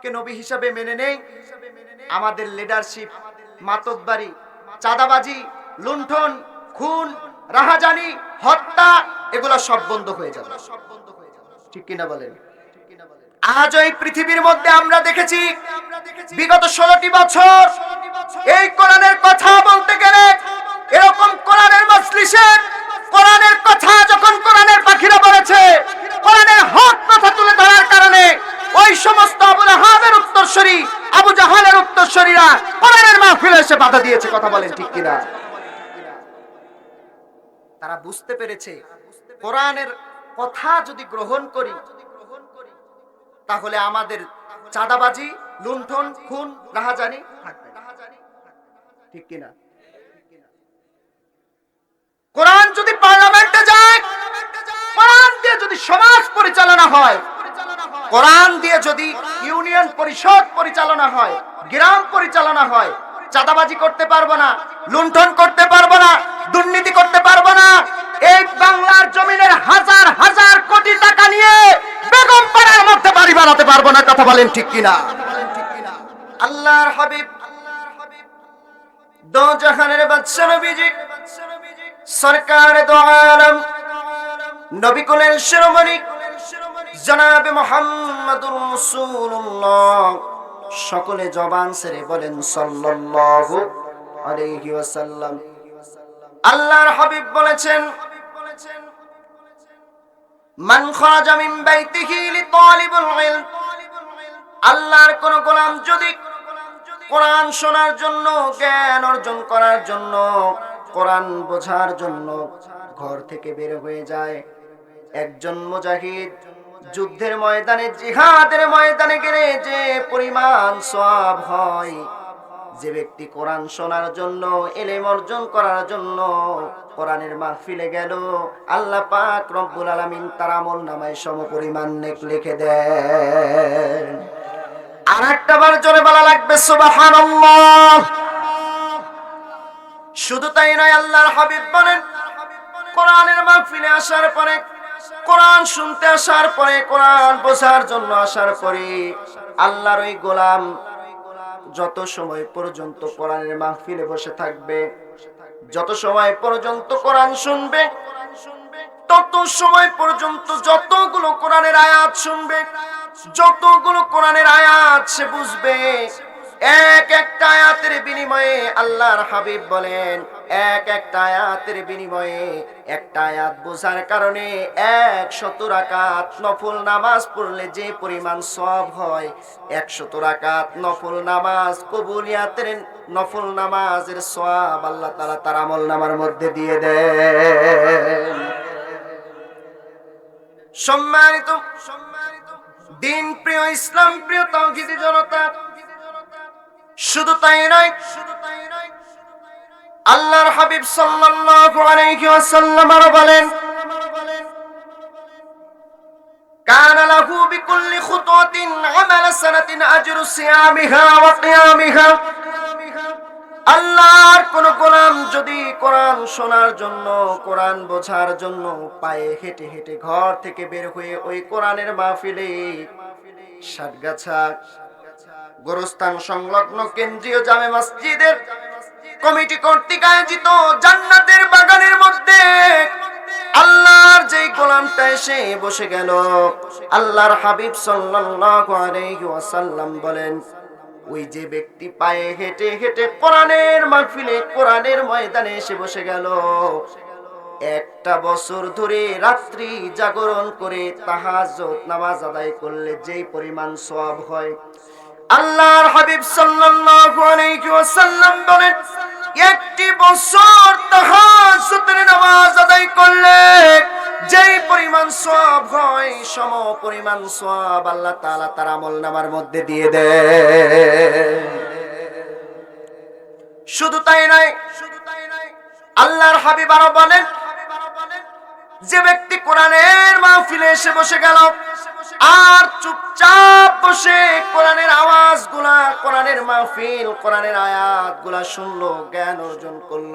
কে নবী হিসাবে মেনে নেই? আমাদের লিডারশিপ মাতব্বারি, চাঁদাবাজি, লুণ্ঠন, খুন, রাহাজানি, হত্যা, এগুলো সব বন্ধ হয়ে যাবে। ঠিক কিনা বলেন? আজ ওই পৃথিবীর মধ্যে আমরা দেখেছি বিগত ষোলোটি বছর এই কোরআনের কথা বলতে গেলে এরকম কোরআনের মজলিসে কোরআনের কথা যখন কোরআনের পাখিরা বলেছে, কোরআনের হক কথা তুলে ধরার কারণে ওই সমস্ত আবু আহাবের উত্তরসূরি, আবু জাহালের উত্তরসূরিরা কোরআনের মাহফিলে এসে বাধা দিয়েছে, কথা বলেন ঠিক কিনা? তারা বুঝতে পেরেছে, কোরআনের কথা যদি গ্রহণ করি, তাহলে আমাদের চাঁদাবাজি, লুণ্ঠন, খুন রাহাজানি থাকবে। ঠিক কিনা? কোরআন যদি পার্লামেন্টে যায়, কোরআন দিয়ে যদি সমাজ পরিচালনা হয় কোরআন দিয়ে যদি ইউনিয়ন পরিষদ পরিচালনা হয়, গ্রাম পরিচালনা হয়, চাঁদাবাজি করতে পারব না, লুণ্ঠন করতে পারব না, দুর্নীতি করতে পারব না, এই বাংলার জমিনের হাজার হাজার কোটি টাকা নিয়ে বেগম পাড়ার মধ্যে বাড়ি বানাতে পারব না, কথা বলেন ঠিক কিনা? আল্লাহর হাবিব, দো জাহানের বাদশা নবীজি, সরকার দো আলম নবী কুলের শিরোমণি জনাবে মোহাম্মদুর রাসূলুল্লাহ। সকলে জবান সেরে বলেন, সাল্লাল্লাহু আলাইহি ওয়াসাল্লাম। আল্লাহর হাবিব বলেছেন, মান খরাজা মিন বাইতিহি ইলম। আল্লাহর কোন গোলাম যদি কোরআন শোনার জন্য, জ্ঞান অর্জন করার জন্য, কোরআন বোঝার জন্য ঘর থেকে বের হয়ে যায়। একজন মুজাহিদ যুদ্ধের ময়দানে, জিহাদের ময়দানে গেলে যে পরিমাণ সব হয়, যে ব্যক্তি কোরআন শোনার জন্য, এলেম অর্জন করার জন্য কোরআনের মাহফিলে গেল, আল্লাহ পাক রব্বুল আলামিন তার আমল নামায় সম পরিমাণ নেক লিখে দেন। আর একটা বার জোরে বলা লাগবে, সুবহানাল্লাহ। শুধু তাই নয়, আল্লাহর হাবিব বলেন, কোরআনের মাহফিলে আসার পরে কোরআন শুনতে আসার পরে, কোরআন বোঝার জন্য আসার পরে আল্লাহর ওই গোলাম যত সময় পর্যন্ত কোরআনের মাহফিলে বসে থাকবে, যত সময় পর্যন্ত কোরআন শুনবে, তত সময় পর্যন্ত যতগুলো কোরআনের আয়াত শুনবে, যতগুলো কোরআনের আয়াত সে বুঝবে। এক একটা আয়াতের বিনিময়ে আল্লাহর হাবিব বলেন, এক একটা আয়াতের বিনিময়ে একটা আয়াত বোঝার কারণে এক শত রাকাত নফল নামাজ পড়লে যে পরিমাণ সব হয়, এক একশত রাকাত নফল নামাজ, কবুলিয়াতের নফল নামাজের সব আল্লাহ তালা তার আমল নামার মধ্যে দিয়ে দেন। সম্মানিত সম্মানিত দিন প্রিয় ইসলাম প্রিয় তৌহিদি জনতা শুধু তাই নাই আল্লাহর হাবিব সাল্লাল্লাহু আলাইহি ওয়াসাল্লাম আরও বলেন, কান লাহু বিকুল্লি খুতুতিন আমাল সানাতিন আজরু সিয়ামিহা ওয়া কিয়ামিহা। আল্লাহর কোন গোলাম যদি কোরআন শোনার জন্য, কোরআন বোঝার জন্য পায়ে হেঁটে হেঁটে ঘর থেকে বের হয়ে ওই কোরআনের মাহফিলে ষাটগাছা গোরস্থান সংলগ্ন কেন্দ্রীয় জামে মসজিদের কমিটি কর্তৃক আয়োজিত জান্নাতের বাগানের মধ্যে আল্লাহর যেই গোলামটা এসে বসে গেল। আল্লাহর হাবিব সাল্লাল্লাহু আলাইহি ওয়াসাল্লাম বলেন, ওই যে ব্যক্তি পায়ে হেঁটে হেঁটে কোরআনের মাহফিলে, কোরআনের ময়দানে এসে বসে গেল। একটা বছর ধরে রাত্রি জাগরণ করে তাহাজ্জুদ নামাজ আদায় করলে যেই পরিমাণ সব হয় আল্লাহর হাবিব সাল্লাল্লাহু আলাইহি ওয়াসাল্লাম বলেন, একটি বছর তাহাজ্জুদের নামাজ আদায় করলে যেই পরিমাণ সওয়াব হয়, সম পরিমাণ সওয়াব আল্লাহ তাআলা তার আমল নামার মধ্যে দিয়ে দেন। শুধু তাই নয় শুধু তাই আল্লাহর হাবিব আরও বলেন, যে ব্যক্তি কোরআনের মাহফিলে এসে বসে গেল আর চুপচাপ বসে কোরআনের আওয়াজগুলা কোরআনের মাহফিল, কোরআনের আয়াতগুলা শুনলো, জ্ঞান অর্জন করল।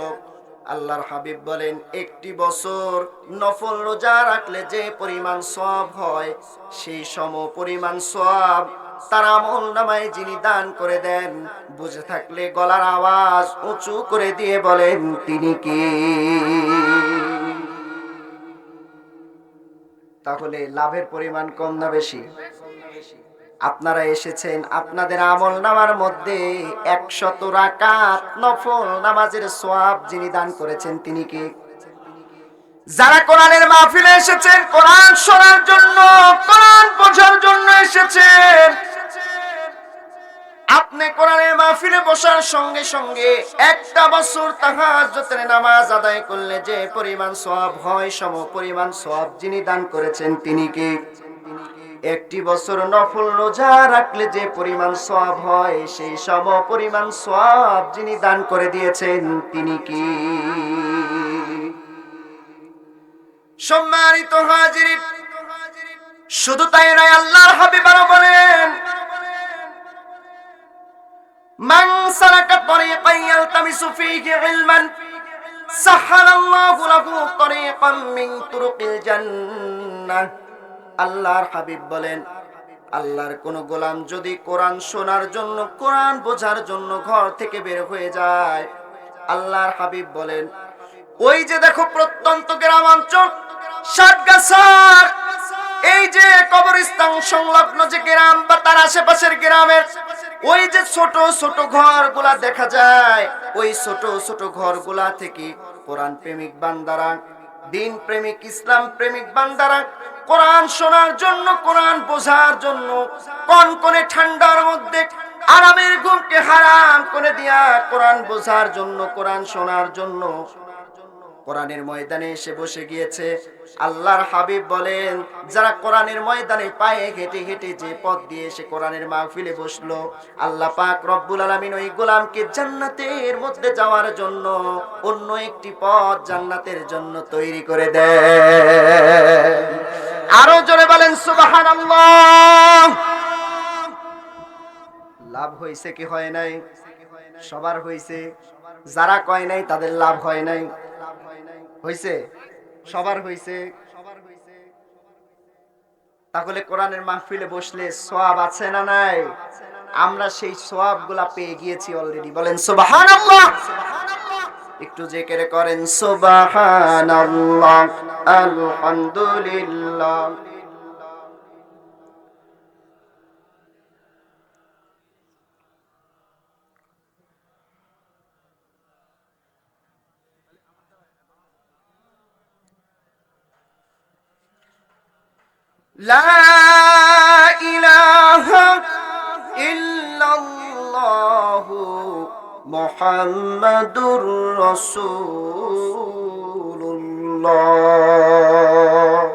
আল্লাহর হাবিব বলেন, একটি বছর নফল রোজা রাখলে যে পরিমাণ সব হয়, সেই সম পরিমাণ সব তার আমল নামায় যিনি দান করে দেন, বুঝে থাকলে গলার আওয়াজ উঁচু করে দিয়ে বলেন, তিনি কি? তাহলে লাভের পরিমাণ কম না বেশি? আপনারা এসেছেন আপনাদের আমল নামার মধ্যে একশত রাকাত নফল নামাজের সোয়াব যিনি দান করেছেন তিনি কি? যারা কোরআনের মাহফিলে এসেছেন, কোরআন শোনার জন্য, কোরআন বোঝার জন্য এসেছেন আপনি কোরআনের মাহফিলে বসার সঙ্গে সঙ্গে একটা বছর তাহাজ্জুদের নামাজ আদায় করলে যে পরিমাণ সওয়াব হয়, সম পরিমাণ সওয়াব যিনি দান করেছেন তিনি কি? একটি বছর নফল রোজা রাখলে যে পরিমাণ সওয়াব হয়, সেই সম পরিমাণ সওয়াব যিনি দান করে দিয়েছেন তিনি কি? সম্মানিত হাজির শুধু তাই নয়, আল্লাহর হাবিব আরও বলেন মান সালাকা তরিকান ইয়ালতামিসু আল্লাহর হাবিব বলেন, আল্লাহর কোন গোলাম যদি কোরআন শোনার জন্য, কোরআন বোঝার জন্য ঘর থেকে বের হয়ে যায়। আল্লাহর হাবিব বলেন, ওই যে দেখো প্রত্যন্ত গ্রামাঞ্চল সাতগাছার, এই যে কবরস্থান সংলগ্ন যে গ্রাম বা তার আশেপাশের গ্রামের ওই যে ছোট ছোট ঘরগুলা দেখা যায়, ওই ছোট ছোট ঘরগুলা থেকে কোরআন প্রেমিক বান্দারা, দিন প্রেমিক, ইসলাম প্রেমিক বান্দারা কোরআন শোনার জন্য, কোরআন বোঝার জন্য কনকনে ঠান্ডার মধ্যে আরামের ঘুমকে হারাম করে দিয়া কোরআন বোঝার জন্য, কোরআন শোনার জন্য কোরআনের ময়দানে এসে বসে গিয়েছে। আল্লাহর হাবিব বলেন, যারা কোরআনের ময়দানে পায়ে হেঁটে হেঁটে যে পথ দিয়ে এসে কোরআনের মাহফিলে বসল, আল্লাহ পাক রব্বুল আলামিন ওই গোলামকে জান্নাতের মধ্যে যাওয়ার জন্য অন্য একটি পথ জান্নাতের জন্য তৈরি করে দেয় আরও জোরে বলেন, সুবহানাল্লাহ। লাভ হয়েছে কি হয় নাই? সবার হয়েছে যারা কয় নাই, তাদের লাভ হয় নাই। হয়েছে সবার হয়েছে তাহলে কোরআনের মাহফিলে বসলে সোয়াব আছে না নাই? আমরা সেই সোয়াবগুলা পেয়ে গিয়েছি অলরেডি বলেন সোবাহান একটু জেকেরে করেন সোবাহান আলহামদুলিল্লাহ। لا إله إلا الله محمد رسول الله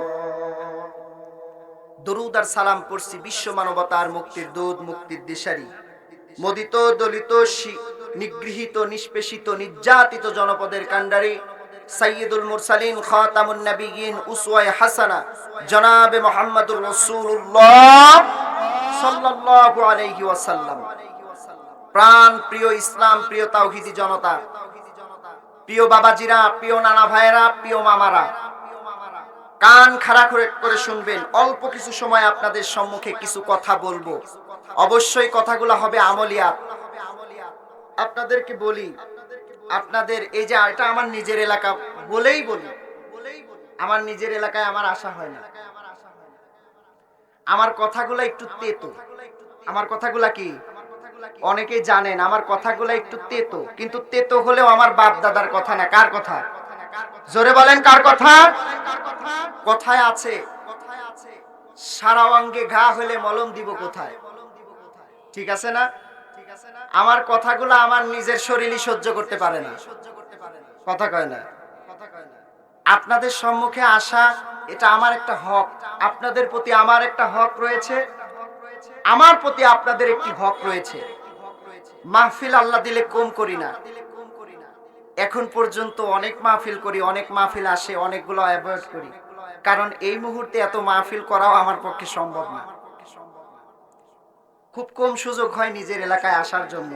দরুদ আর সালাম পড়ছি বিশ্ব মানবতার মুক্তির দুধ মুক্তির দিশারি মদিত দলিত শি- নিগৃহীত নিষ্পেষিত নির্যাতিত জনপদের কাণ্ডারি সাইয়্যিদুল মুরসালিন খাতামুন নবিয়িন উসওয়ায়ে হাসানা। জনাবে মুহাম্মদুর রাসূলুল্লাহ সাল্লাল্লাহু আলাইহি ওয়াসাল্লাম। প্রাণ প্রিয় ইসলাম, প্রিয় তাওহীদি জনতা, প্রিয় বাবাজিরা, প্রিয় নানা ভাইয়েরা, প্রিয় মামারা, কান খাড়া করে করে শুনবেন। অল্প কিছু সময় আপনাদের সম্মুখে কিছু কথা বলব। অবশ্যই কথাগুলো হবে আমলিয়াত। আপনাদেরকে বলি আপনাদের এই যে এটা আমার নিজের এলাকা বলেই বলি, আমার নিজের এলাকায় আমার আশা হয় না। আমার কথাগুলো একটু তেতো। আমার কথাগুলা কি? অনেকে জানেন আমার কথাগুলো একটু তেতো, কিন্তু তেতো হলেও আমার বাপ দাদার কথা না। কার কথা? জোরে বলেন কার কথা? কথায় আছে সারা অঙ্গে ঘা হলে মলম দিব কোথায়? ঠিক আছে না? আমার কথাগুলো আমার নিজের শরীরই সহ্য করতে পারে না। কথা কয় না। আপনাদের সম্মুখে আসা এটা আমার একটা হক। আপনাদের প্রতি আমার একটা হক রয়েছে। আমার প্রতি আপনাদের একটি হক রয়েছে। মাহফিল আল্লাহ দিলে কম করি না। এখন পর্যন্ত অনেক মাহফিল করি অনেক মাহফিল আসে অনেকগুলো অ্যাভয়েড করি। কারণ এই মুহূর্তে এত মাহফিল করাও আমার পক্ষে সম্ভব না। খুব কম সুযোগ হয় নিজের এলাকায় আসার জন্য।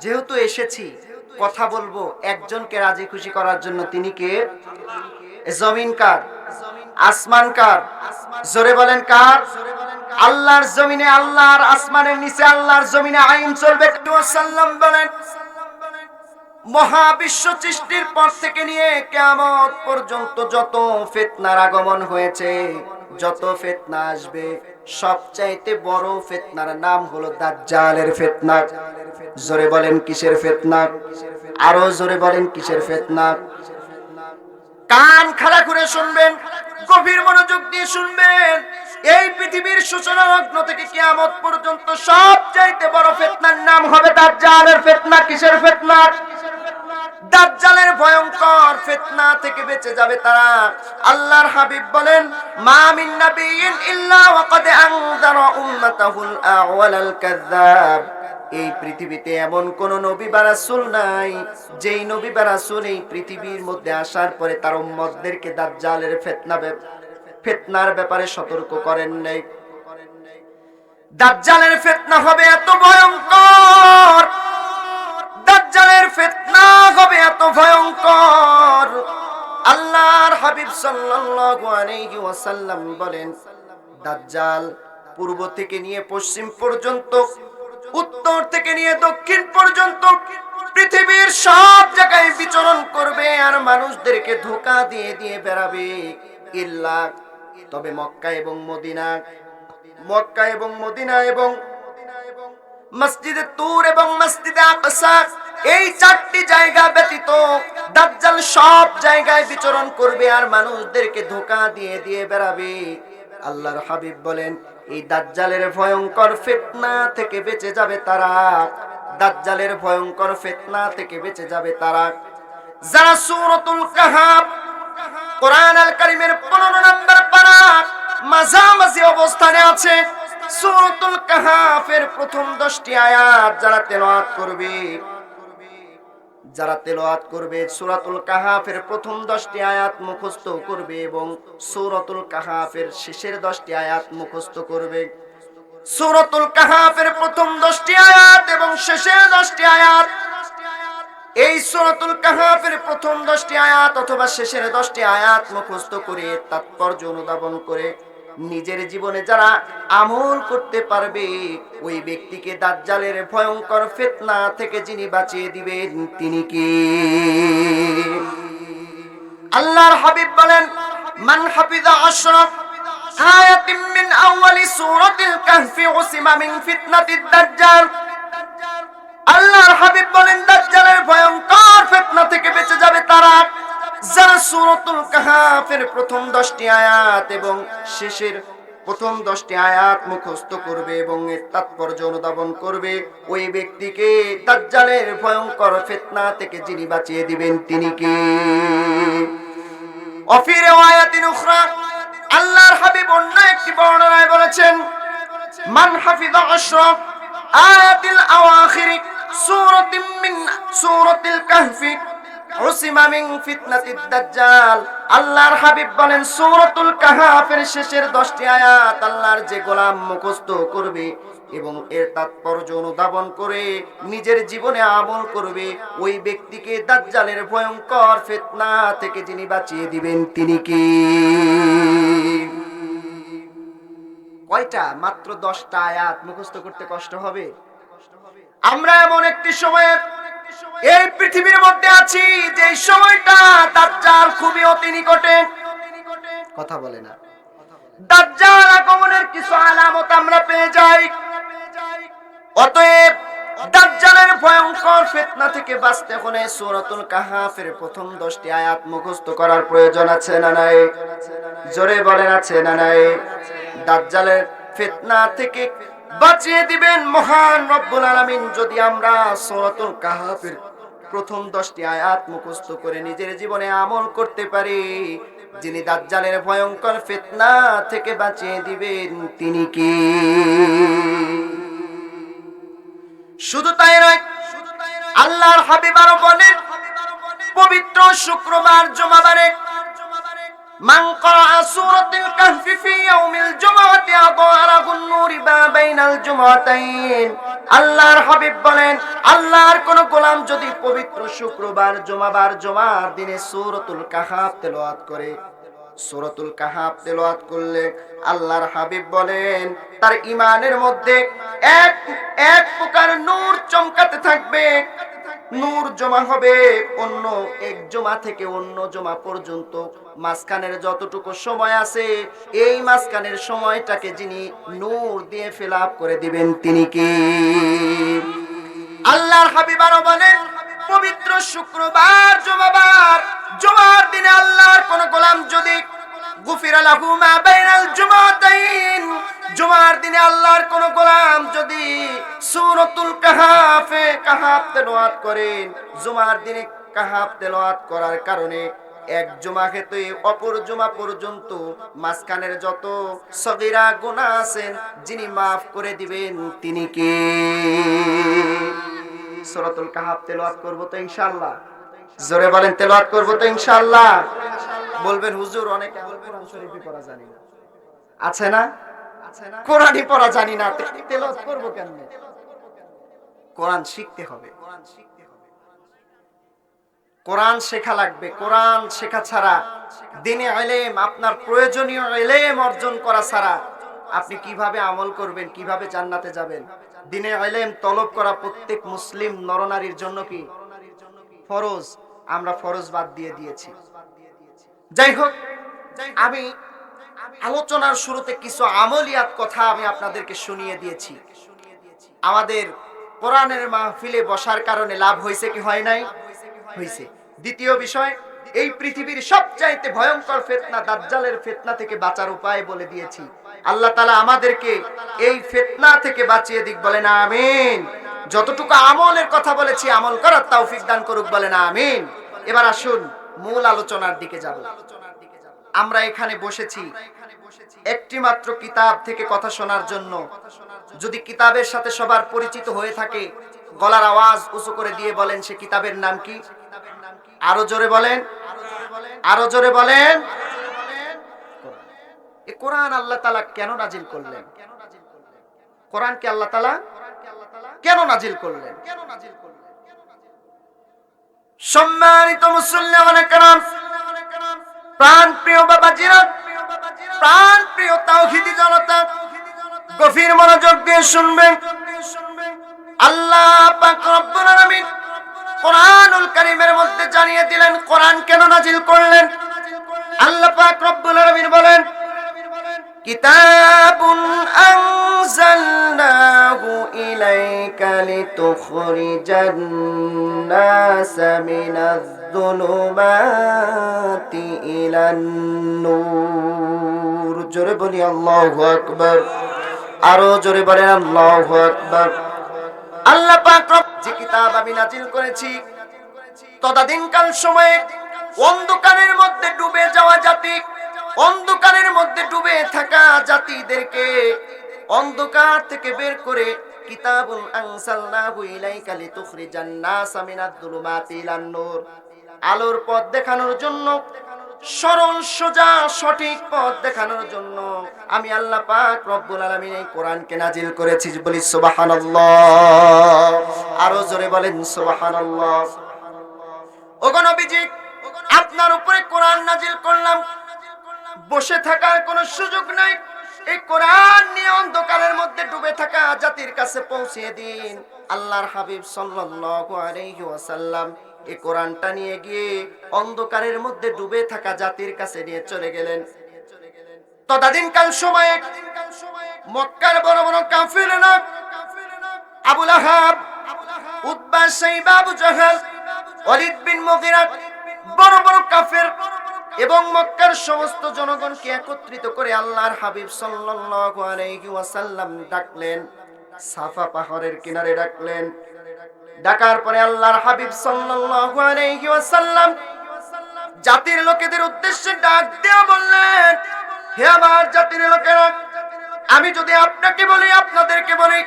যেহেতু এসেছি, কথা বলব, একজনকে রাজি খুশি করার জন্য। তিনি কে? জমিন কার? আসমান কার? জোরে বলেন কার? আল্লাহর জমিনে আল্লাহর, আসমানের নিচে আল্লাহর জমিনে আইন চলবে। বলেন। মহাবিশ্ব সৃষ্টির পর থেকে নিয়ে কেয়ামত পর্যন্ত যত ফেতনার আগমন হয়েছে, যত ফেতনা আসবে। সবচাইতে বড় ফেতনার নাম হলো দাজ্জালের ফেতনা। জোরে বলেন কিসের ফেতনা? আরও জোরে বলেন কিসের ফেতনা? কান খাড়া করে শুনবেন, গভীর মনোযোগ দিয়ে শুনবেন। এই পৃথিবীর সূচনা লগ্ন থেকে কিয়ামত পর্যন্ত সবচাইতে বড় ফেতনার নাম হবে দাজ্জালের ফেতনা। কিসের ফেতনা? দাজ্জালের ভয়ঙ্কর ফিতনা থেকে বেঁচে যাবে তারা। আল্লাহর হাবিব বলেন, মা মিন নাবিয়িন ইল্লা ওয়াকাদ আনযারা উম্মাতাহুল আওয়ালাল কাযযাব। এই পৃথিবীতে এমন কোন নবী বা রাসূল নাই, যেই নবী বা রাসূল এই পৃথিবীর মধ্যে আসার পরে তার উম্মতদেরকে দাজ্জালের ফিতনা ফিতনার ব্যাপারে সতর্ক করেন নাই। দাজ্জালের ফিতনা হবে এত ভয়ঙ্কর! দাজ্জালের ফিতনা এত ভয়ঙ্কর? আল্লাহর হাবিব সাল্লাল্লাহু আলাইহি ওয়াসাল্লাম বলেন, দাজ্জাল পূর্ব থেকে নিয়ে পশ্চিম পর্যন্ত, উত্তর থেকে নিয়ে দক্ষিণ পর্যন্ত পৃথিবীর সব জায়গায় বিচরণ করবে আর মানুষদেরকে ধোকা দিয়ে দিয়ে বেড়াবে। ইল্লা, তবে মক্কা এবং মদিনা, মক্কা এবং মদিনা এবং মসজিদে তুর এবং মসজিদে আকসা এই চারটি জায়গা ব্যতীত দাজ্জাল সব জায়গায় বিচরণ করবে আর মানুষদেরকে ধোকা দিয়ে দিয়ে বেড়াবে। আল্লাহর হাবিব বলেন, এই দাজ্জালের ভয়ঙ্কর ফিতনা থেকে বেঁচে যাবে তারা। দাজ্জালের ভয়ঙ্কর ফিতনা থেকে বেঁচে যাবে তারা। যারা সূরাতুল কাহাব কোরআন আল কারিমের 15 নম্বর পারা মাঝামাঝি অবস্থানে আছে, সূরাতুল কাহাফের প্রথম 10টি আয়াত যারা তেলাওয়াত করবে। যারা তেলাওয়াত করবে, সূরাতুল কাহাফের প্রথম 10টি আয়াত মুখস্থ করবে এবং সূরাতুল কাহাফের শেষের 10টি আয়াত মুখস্থ করবে। সূরাতুল কাহাফের প্রথম 10টি আয়াত এবং শেষের 10টি আয়াত। এই সূরাতুল কাহাফের প্রথম 10টি আয়াত অথবা শেষের 10টি আয়াত মুখস্থ করে তাৎপর্য অনুধাবন করে নিজের জীবনে যারা আমল করতে পারবে, ওই ব্যক্তিকে দাজ্জালের ভয়ঙ্কর ফেতনা থেকে যিনি বাঁচিয়ে দিবেন, তিনি কি? আল্লাহর হাবিব বলেন, মান হাফিজা আশরাফ আয়াতিন মিন আউয়ালি সূরাতিল কাহফি উসিমা মিন ফিতনাতিদ দাজ্জাল। আল্লাহর হাবিব বলেন, দাজ্জালের ভয়ঙ্কর ফিতনা থেকে বেঁচে যাবে তারা। যারা সূরাতুল কাহাফের প্রথম 10টি আয়াত এবং শেষের প্রথম 10টি আয়াত মুখস্থ করবে এবং এর তাৎপর্য অনুধাবন করবে, ওই ব্যক্তিকে দাজ্জালের ভয়ঙ্কর ফিতনা থেকে যিনি বাঁচিয়ে দিবেন তিনি কি? অফিরে আয়াতিন উখরা, আল্লাহর হাবিব অন্য একটি বর্ণনায় বলেছেন, মান হাফিজা আশরাফ আয়াতিল আওয়াখিরি সূরাতিন মিন সূরাতিল কাহফি। দাজ্জাল। আল্লাহর হাবিব বলেন কাহাফের শেষের 10টি আয়াত আল্লাহর যে গোলাম করবে এবং এর তাৎপর্য অনুধাবন করে নিজের জীবনে আমল করবে, ওই ব্যক্তিকে দাজ্জালের ভয়ঙ্কর ফিতনা থেকে যিনি বাঁচিয়ে দিবেন, তিনি কি? কয়টা? মাত্র দশটা আয়াত মুখস্থ করতে কষ্ট হবে? আমরা এমন একটি সময়ে এই পৃথিবীর মধ্যে আছি যে সময়টা দাজ্জাল খুবই অতি নিকটে। কথা বলে না। দাজ্জাল আগমনের কিছু আলামত আমরা পেয়ে যাই। অতএব দাজ্জালের ভয়ঙ্কর ফিতনা থেকে বাঁচতে হলে সূরাতুল কাহাফের প্রথম 10টি আয়াত মুখস্থ করার প্রয়োজন আছে না নাই? জোরে বলেন আছে না নাই? দাজ্জালের ফিতনা থেকে বাঁচিয়ে দিবেন মহান রব্বুল আলামিন। যদি আমরা সূরাতুল কাহাফের প্রথম 10টি আয়াত মুখস্থ করে নিজের জীবনে আমল করতে পারি, যিনি দাজ্জালের ভয়ঙ্কর ফিতনা থেকে বাঁচিয়ে দিবেন, তিনি কি? শুধু তাই নয়, আল্লাহর হাবিব আরও বলেন পবিত্র শুক্রবার জুমাবারে من قرأ سورة الكهف في يوم الجمعة أضاء له النور ما بين الجمعتين আল্লাহর হাবিব বলেন আল্লাহর কোন গোলাম যদি পবিত্র শুক্রবার জুমাবার জুমার দিনে সূরাতুল কাহাফ তেলাওয়াত করে সূরাতুল কাহাব তেলাওয়াত করলে আল্লাহর হাবিব বলেন তার ইমানের মধ্যে এক এক প্রকার নূর চমকাতে থাকবে নূর জমা হবে, অন্য এক জমা থেকে অন্য জমা পর্যন্ত। মাঝখানের যতটুকু সময় আছে, এই মাঝখানের সময়টাকে যিনি নূর দিয়ে ফিল করে দিবেন, তিনি কি? আল্লাহর হাবিব আরও বলেন, পবিত্র শুক্রবার, জমাবার, জমার দিনে আল্লাহর কোন গোলাম যদি গুফিরা জুমাতাইন। জুমার দিনে আল্লাহর কোন গোলাম যদি কাহাফে কাহাফ তেলাওয়াত করেন, জুমার দিনে কাহাফ তেলাওয়াত করার কারণে এক জুমা খেতে অপর জুমা পর্যন্ত মাঝখানের যত সগিরা গুনাহ আছেন, যিনি মাফ করে দিবেন, তিনি কে? সূরাতুল কাহাফ তেলাওয়াত করব তো ইনশাআল্লাহ। জোরে বলেন তেলাওয়াত করব তো ইনশাআল্লাহ। বলবেন হুজুর অনেকে কোরআন শরীফই পড়া জানি না। আছে না? কোরআনই পড়া জানি না। তেলাওয়াত করব কেমনে? কোরআন শিখতে হবে। কোরআন শেখা লাগবে। কোরআন শেখা ছাড়া দিনে এলেম আপনার প্রয়োজনীয় এলেম অর্জন করা ছাড়া আপনি কীভাবে আমল করবেন কীভাবে জান্নাতে যাবেন? দিনে এলেম তলব করা প্রত্যেক মুসলিম নরনারীর জন্য কি? ফরজ? আমরা ফরজ বাদ দিয়ে দিয়েছি। যাই হোক, আমি আলোচনার শুরুতে কিছু আমলিয়াত কথা আমি আপনাদেরকে শুনিয়ে দিয়েছি। আমাদের কোরআনের মাহফিলে বসার কারণে লাভ হয়েছে কি হয় নাই? হয়েছে। দ্বিতীয় বিষয়, এই পৃথিবীর সবচাইতে ভয়ঙ্কর ফেতনা দাজ্জালের ফেতনা থেকে বাঁচার উপায় বলে দিয়েছি। আল্লাহ তালা আমাদেরকে এই ফেতনা থেকে বাঁচিয়ে দিক, বলেন আমিন। যতটুকু আমলের কথা বলেছি, আমল করার তৌফিক দান করুক বলেন, আমিন। এবার আসুন, মূল আলোচনার দিকে যাব। আমরা এখানে বসেছি একটি মাত্র কিতাব থেকে কথা শোনার জন্য। যদি কিতাবের সাথে সবার পরিচিত হয়ে থাকে, গলার আওয়াজ উঁচু করে দিয়ে বলেন, সে কিতাবের নাম কি? আরও জোরে বলেন। আরও জোরে বলেন। কোরআন আল্লাহ তালা কেন নাজিল করলেন? কোরআনকে আল্লাহ তালা কেন নাজিল করলেন? সম্মানিত মুসল্লামান কারণ প্রাণ প্রিয় বাবা জিরাত প্রাণ প্রিয় তাওহিদি জনতা, গভীর মনোযোগ দিয়ে শুনবেন। আল্লাহ পাক রব্বুল আলামিন কোরআনুল কারীমের মধ্যে জানিয়ে দিলেন, কোরআন কেন নাজিল করলেন? আল্লাহ পাক রব্বুল আলামিন বলেন আনজালনাহু ইলাইকা লিতুখরিজান নাস মিনাজ যুলুমাতি ইলান নূর। জোরে বলি আল্লাহু আকবার। আরও জোরে বলেন আল্লাহু আকবার। আল্লাহ পাক যে কিতাব আমি নাজিল করেছি তদাদিনকাল সময়ে অন্ধকারের মধ্যে ডুবে যাওয়া জাতি অন্ধকারের মধ্যে ডুবে থাকা জাতিদেরকে অন্ধকার থেকে বের করে কিতাবুল আনসালনাহু ইলাইকা লিতুখরিজান নাস মিনাদ যুলুমাতি ইলান নূর। আলোর পথ দেখানোর জন্য, সরল, সোজা, সঠিক পথ দেখানোর জন্য আমি আল্লাহ পাক রব্বুল আলামিন এই কোরআনকে নাজিল করেছি। বলি সুবহানাল্লাহ। আরও জোরে বলেন সুবহানাল্লাহ। ওগো নবীজি, আপনার উপরে কোরআন নাজিল করলাম। বসে থাকার কোনো সুযোগ নাই। এই কোরআন নিয়ে অন্ধকারের মধ্যে ডুবে থাকা জাতির কাছে পৌঁছিয়ে দিন। আল্লাহর হাবিব সাল্লাল্লাহু আলাইহি ওয়াসাল্লাম এই কোরআনটা নিয়ে গিয়ে অন্ধকারের মধ্যে ডুবে থাকা জাতির কাছে নিয়ে চলে গেলেন। তদাদিনকাল সময়ে মক্কার বড় বড় কাফিররা আবুল আহাব, উতবা, সাইবা আবু জাহাল, ওয়ালিদ বিন মুগিরা বড় বড় কাফের এবং মক্কার সমস্ত জনগণকে একত্রিত করে আল্লাহর হাবিব সাল্লাল্লাহু আলাইহি ওয়াসাল্লাম ডাকলেন, সাফা পাহাড়ের কিনারে ডাকলেন। ডাকার পরে আল্লাহর হাবিব সাল্লাল্লাহু আলাইহি ওয়াসাল্লাম জাতির লোকেদের উদ্দেশ্যে ডাক দেওয়া বললেন, হে আমার জাতির লোকেরা, আমি যদি আপনাকে বলি, আপনাদেরকে বলি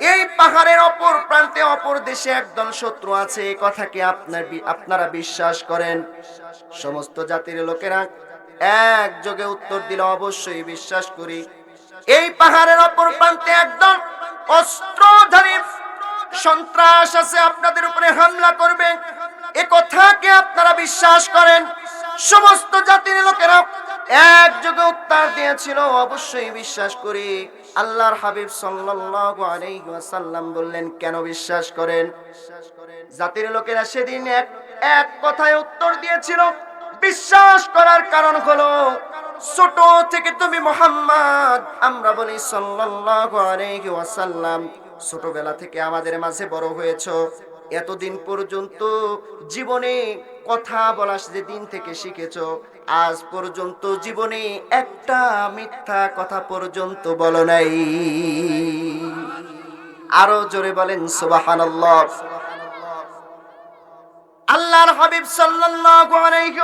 এই পাহাড়ের অপর প্রান্তে অপর দেশে একদল শত্রু আছে, এই কথা কি আপনার আপনারা বিশ্বাস করেন? সমস্ত জাতির লোকেরা এক যোগে উত্তর দিল অবশ্যই বিশ্বাস করি। এই পাহাড়ের অপর প্রান্তে একদল অস্ত্রধারী সন্ত্রাস আছে, আপনাদের উপরে হামলা করবে। এ কথাকে আপনারা বিশ্বাস করেন? সমস্ত জাতির লোকেরা এক যুগে উত্তর দিয়েছিল, অবশ্যই বিশ্বাস করি। আল্লাহর হাবিব ওয়াসাল্লাম বললেন, কেন বিশ্বাস করেন? জাতির লোকেরা সেদিন এক এক কথায় উত্তর দিয়েছিল, বিশ্বাস করার কারণ হলো, ছোট থেকে তুমি মোহাম্মদ, আমরা বলি ওয়াসাল্লাম। ছোটবেলা থেকে আমাদের মাঝে বড় হয়েছো, এতদিন পর্যন্ত জীবনে কথা বলা যে দিন থেকে শিখেছো আজ পর্যন্ত জীবনে একটা মিথ্যা কথা পর্যন্ত বলো নাই। আরও জোরে বলেন, সুবহানাল্লাহ। আল্লাহর হাবিব সাল্লাল্লাহু আলাইহি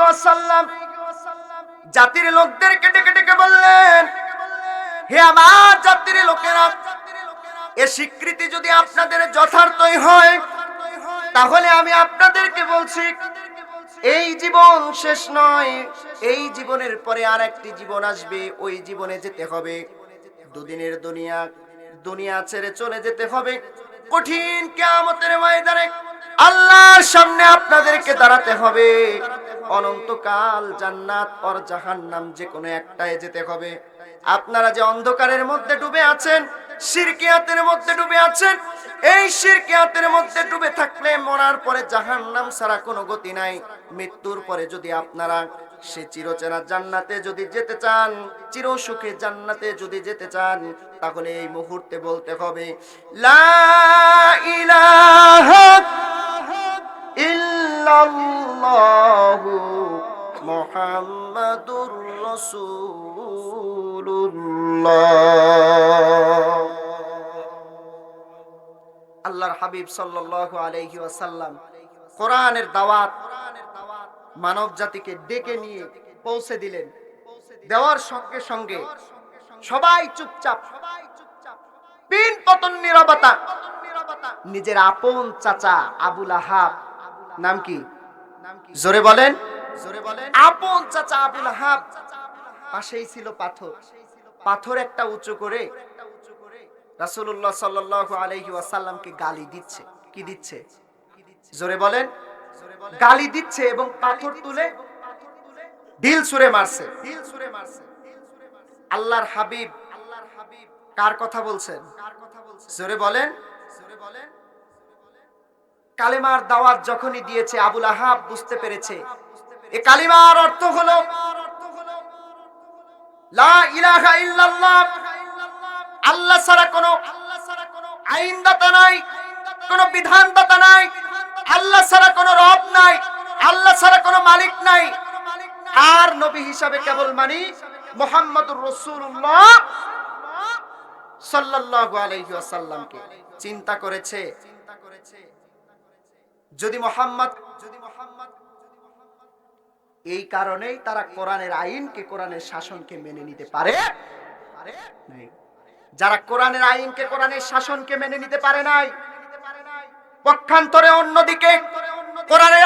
জাতির লোকদেরকে ডেকে ডেকে বললেন, হে আমার জাতির লোকেরা, এ স্বীকৃতি যদি আপনাদের যথার্থই হয়, তাহলে আমি আপনাদেরকে বলছি এই জীবন শেষ নয়, এই জীবনের পরে আর একটি জীবন আসবে, ওই জীবনে যেতে হবে। দুদিনের দুনিয়া দুনিয়া ছেড়ে চলে যেতে হবে। কঠিন কেয়ামতের ময়দানে আল্লাহর সামনে আপনাদেরকে দাঁড়াতে হবে। অনন্তকাল জান্নাত অর জাহান্নাম যে কোনো একটায় যেতে হবে। আপনারা যে অন্ধকারের মধ্যে ডুবে আছেন শিরকিয়াতের মধ্যে ডুবে আছেন এই শিরকিয়াতের মধ্যে ডুবে থাকলে মরার পরে জাহান্নাম ছাড়া কোনো গতি নাই। মৃত্যুর পরে যদি আপনারা সে চিরচেনা জান্নাতে যদি যেতে চান চির সুখে জান্নাতে যদি যেতে চান, তাহলে এই মুহূর্তে বলতে হবে, লা ইলাহা ইল্লাল্লাহু মুহাম্মাদুর রাসূলুল্লাহ। হাবিব সাল্লাল্লাহু আলাইহি ওয়াসাল্লাম কোরআনের দাওয়াত মানব জাতিকে ডেকে নিয়ে পৌঁছে দিলেন। দেওয়ার সঙ্গে সঙ্গে সবাই চুপচাপ নিজের আপন চাচা আবুল আহাব, নাম কি? জোরে বলেন। আপন চাচা আবুল আহাব, পাশেই ছিল পাথর। পাথর একটা উঁচু করে রাসূলুল্লাহ সাল্লাল্লাহু আলাইহি ওয়াসাল্লামকে গালি দিচ্ছে। কি দিচ্ছে? জোরে বলেন। গালি দিচ্ছে এবং পাথর তুলে ঢিল ছুঁড়ে মারছে। ঢিল ছুঁড়ে মারছে আল্লাহর হাবিব আল্লাহর হাবিব কার কথা বলছেন? কার কথা বলছেন জোরে বলেন জোরে বলেন। কালিমার দাওয়াত যখনই দিয়েছে, আবুল আহাব বুঝতে পেরেছে। এ কালিমার অর্থ হলো, লা ইলাহা ইল্লাল্লাহ আল্লাহ ছাড়া কোনো আইনদাতা নাই, কোনো বিধানদাতা নাই, আল্লাহ ছাড়া কোনো রব নাই, আল্লাহ ছাড়া কোনো মালিক নাই আর নবী হিসাবে কেবল মানি মোহাম্মদুর রসুল্লাহ সাল্লাল্লাহু আলাইহি ওয়াসাল্লামকে চিন্তা করেছে, যদি মোহাম্মদ যদি মোহাম্মদ, এই কারণেই তারা কোরআনের আইনকে, কোরআনের শাসনকে মেনে নিতে পারে নাই। যারা কোরআনের আইনকে, কোরআনের শাসনকে মেনে নিতে পারে নাই, পক্ষান্তরে অন্যদিকে কোরআনের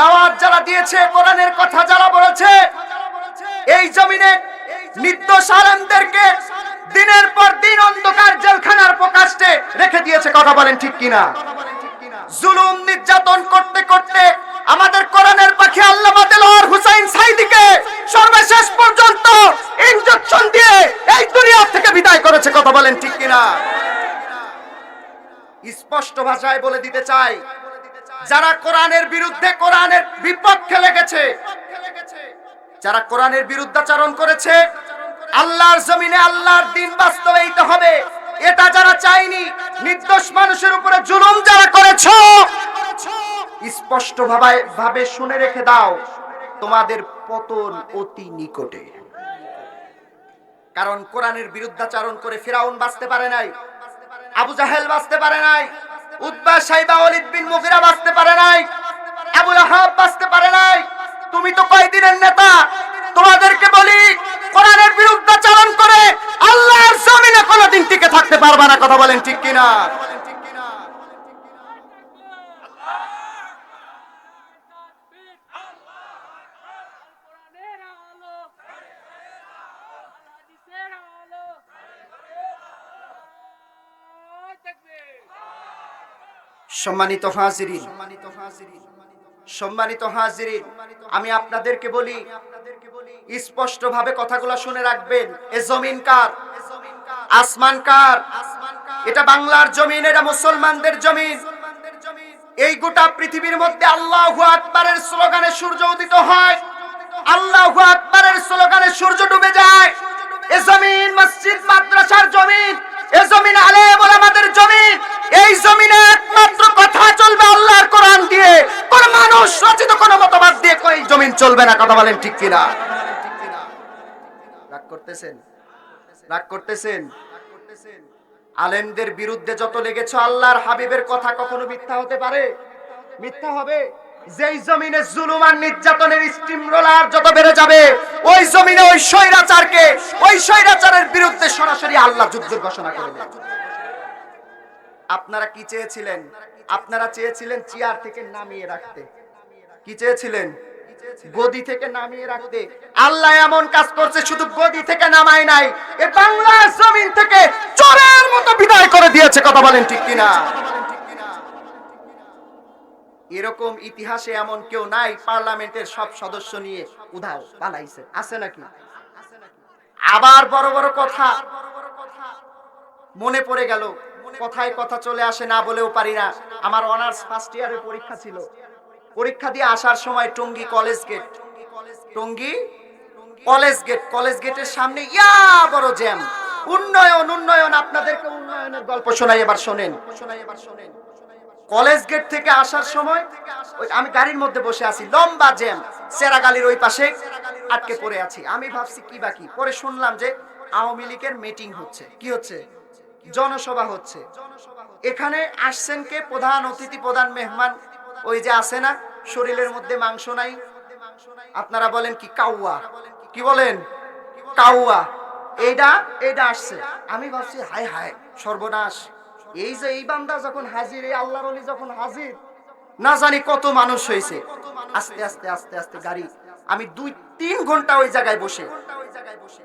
দাওয়াত যারা দিয়েছে, কোরআনের কথা যারা বলেছে, এই জমিনে নির্দোষ আলেমদেরকে দিনের পর দিন অন্ধকার জেলখানার প্রকাশে রেখে দিয়েছে, কথা বলেন ঠিক কিনা? জুলুম নির্যাতন করতে করতে আমাদের কোরআনের পাখি আল্লামা দেলোয়ার হুসাইন সাইদিকে সর্বশেষ পর্যন্ত ইনজেকশন দিয়ে এই দুনিয়া থেকে বিদায় করেছে, কথা বলেন ঠিক কিনা? স্পষ্ট ভাষায় বলে দিতে চাই, যারা কোরআনের বিরুদ্ধে কোরআনের বিপক্ষে লেগেছে, যারা কোরআনের বিরুদ্ধাচরণ করেছে, আল্লাহর জমিনে আল্লাহর দিন বাস্তবায়িত হবে, এটা যারা চাইনি নির্দোষ মানুষের উপরে জুলুম যারা করেছ স্পষ্ট ভাবে শুনে রেখে দাও, তোমাদের পতন অতি নিকটে। কারণ কোরআনের বিরুদ্ধাচরণ করে ফিরাউন বাঁচতে পারে নাই, আবু জাহেল বাঁচতে পারে নাই উদ্বা সাইবা ওয়ালিদ বিন মুগিরা বাঁচতে পারে নাই আবুল আহাব বাঁচতে পারে নাই। তুমি তো কয়দিনের নেতা, তোমাদেরকে বলি, কোরআনের বিরুদ্ধাচরণ করে আল্লাহর জমিনে কোনোদিন টিকে থাকতে পারবে না, কথা বলেন ঠিক কিনা কোরআনের আলো হাদিসের আলো আল্লাহু তাকবীর সম্মানিত হাজিরিন সম্মানিত হাজিরিন, আমি আপনাদেরকে বলি স্পষ্ট ভাবে কথাগুলো শুনে রাখবেন, এ জমিন কার? আসমান কার? এটা বাংলার জমিন, এটা মুসলমানদের জমিন। এই গোটা পৃথিবীর মধ্যে আল্লাহু আকবারের স্লোগানে সূর্য উদিত হয়। আল্লাহু আকবারের স্লোগানে সূর্য ডুবে যায়। এ জমিন, মসজিদ, মাদ্রাসার জমিন, এ জমিন আলেম ওলামাদের জমিন। এই জমিনে দিয়ে কোন মানুষ রচিত কোন মতবাদ দিয়ে কই, জমিন চলবে না কথা বলেন ঠিক কিনা? রাগ করতেছেন? রাগ করতেছেন? আলেমদের বিরুদ্ধে যত লেগেছে, আল্লাহর হাবিবের কথা কখনো মিথ্যা হতে পারে? মিথ্যা হবে? যেই জমিনে জুলুম আর নির্যাতনের স্টিম রোলার যত বেড়ে যাবে, ওই জমিনে ওই স্বৈরাচারকে, ওই স্বৈরাচারের বিরুদ্ধে সরাসরি আল্লাহ যুদ্ধ ঘোষণা করবে আপনারা কি চেয়েছিলেন? আপনারা চেয়েছিলেন চেয়ার থেকে নামিয়ে রাখতে। কি চেয়েছিলেন? গদি থেকে নামিয়ে রাখতে। আল্লাহ এমন কাজ করছে, শুধু গদি থেকে নামায় নাই, এ বাংলার জমিন থেকে চোরের মতো বিদায় করে দিয়েছে, কথা বলেন ঠিক কিনা? এরকম ইতিহাসে এমন কেউ নাই, পার্লামেন্টের সব সদস্য নিয়ে উধাও পালাইছে। আছে নাকি? আবার বড় বড় কথা। মনে পড়ে গেল কথায় কথা চলে আসে না বলেও পারি না। আমার অনার্স ফার্স্ট ইয়ারের পরীক্ষা ছিল। পরীক্ষা দিয়ে আসার সময় Tongi college gate Tongi college gate college গেটের সামনে ইয়া বড় জ্যাম উন্নয়ন উন্নয়ন, আপনাদেরকে উন্নয়নের গল্প শোনাই এবার শোনেন। শোনাই এবার শোনেন কলেজ গেট থেকে আসার সময় আমি গাড়ির মধ্যে বসে আছি, লম্বা জ্যাম সেরাগালির ওই পাশে আটকে পড়ে আছি। আমি ভাবছি কি বাকি পরে শুনলাম যে আওয়ামী লীগের মিটিং হচ্ছে। কি হচ্ছে? জনসভা হচ্ছে। এখানে আসছেন কে? প্রধান অতিথি, প্রধান মেহমান। ওই যে আছে না, শরীরের মধ্যে মাংস নাই। আপনারা বলেন কি, কাউয়া? কি বলেন? কাউয়া। এইটা এইটা আসছে। আমি ভাবছি, হায় হায়, সর্বনাশ। এই যে এই বান্দা যখন হাজির, এই আল্লাহর অলি যখন হাজির, না জানি কত মানুষ হয়েছে। আস্তে আস্তে আস্তে আস্তে, গাড়ি। আমি দুই, তিন ঘণ্টা ওই জায়গায় বসে।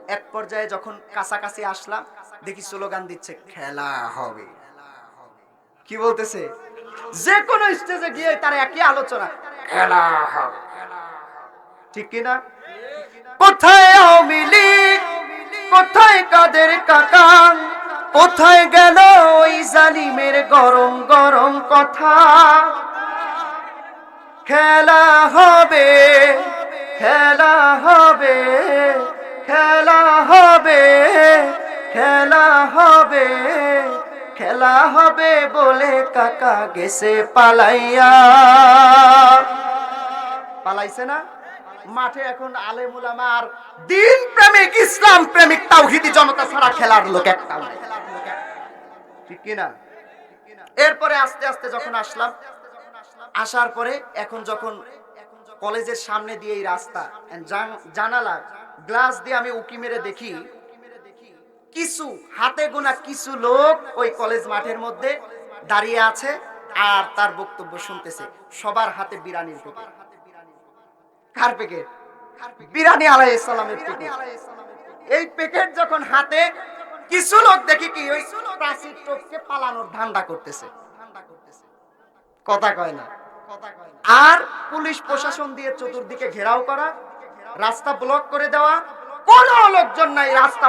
এক পর্যায়ে যখন কাছাকাছি আসলাম দেখি স্লোগান দিচ্ছে, খেলা হবে। কি বলতেছে? যে কোনো স্টেজে গিয়ে তার একই আলোচনা, খেলা হবে। ঠিক কিনা কোথায় আওয়ামী কোথায় কাদের কাকা? কোথায় গেল ওই জালিমের গরম গরম কথা? খেলা হবে খেলা হবে খেলা হবে। খেলা হবে খেলা হবে বলে কাকা গেছে পালাইয়া। পালাইছে না? মাঠে এখন আলেমুলামা আর দিন প্রেমিক, ইসলাম প্রেমিক, তাওহিদি জনতা ছাড়া খেলার লোক একটা ঠিক কিনা? এরপরে আস্তে আস্তে যখন আসলাম, আসার পরে এখন যখন কলেজের সামনে দিয়ে এই রাস্তা জানালা, গ্লাস দিয়ে আমি উকি মেরে দেখি কিছু, হাতে গোনা কিছু লোক ওই কলেজ মাঠের মধ্যে দাঁড়িয়ে আছে আর তার বক্তব্য শুনতেছে। সবার হাতে বিরানির প্যাকেট কার প্যাকেট বিরানি আলাই ইসলামের প্যাকেট এই প্যাকেট যখন হাতে, কিছু লোক দেখি কি ওই প্রাচীর টোপকে পালানোর ধান্দা করতেছে? কথা কয় না। আর পুলিশ প্রশাসন দিয়ে চতুর্দিকে ঘেরাও করা, রাস্তা ব্লক করে দেওয়া, কোনো লোকজন নাই, রাস্তা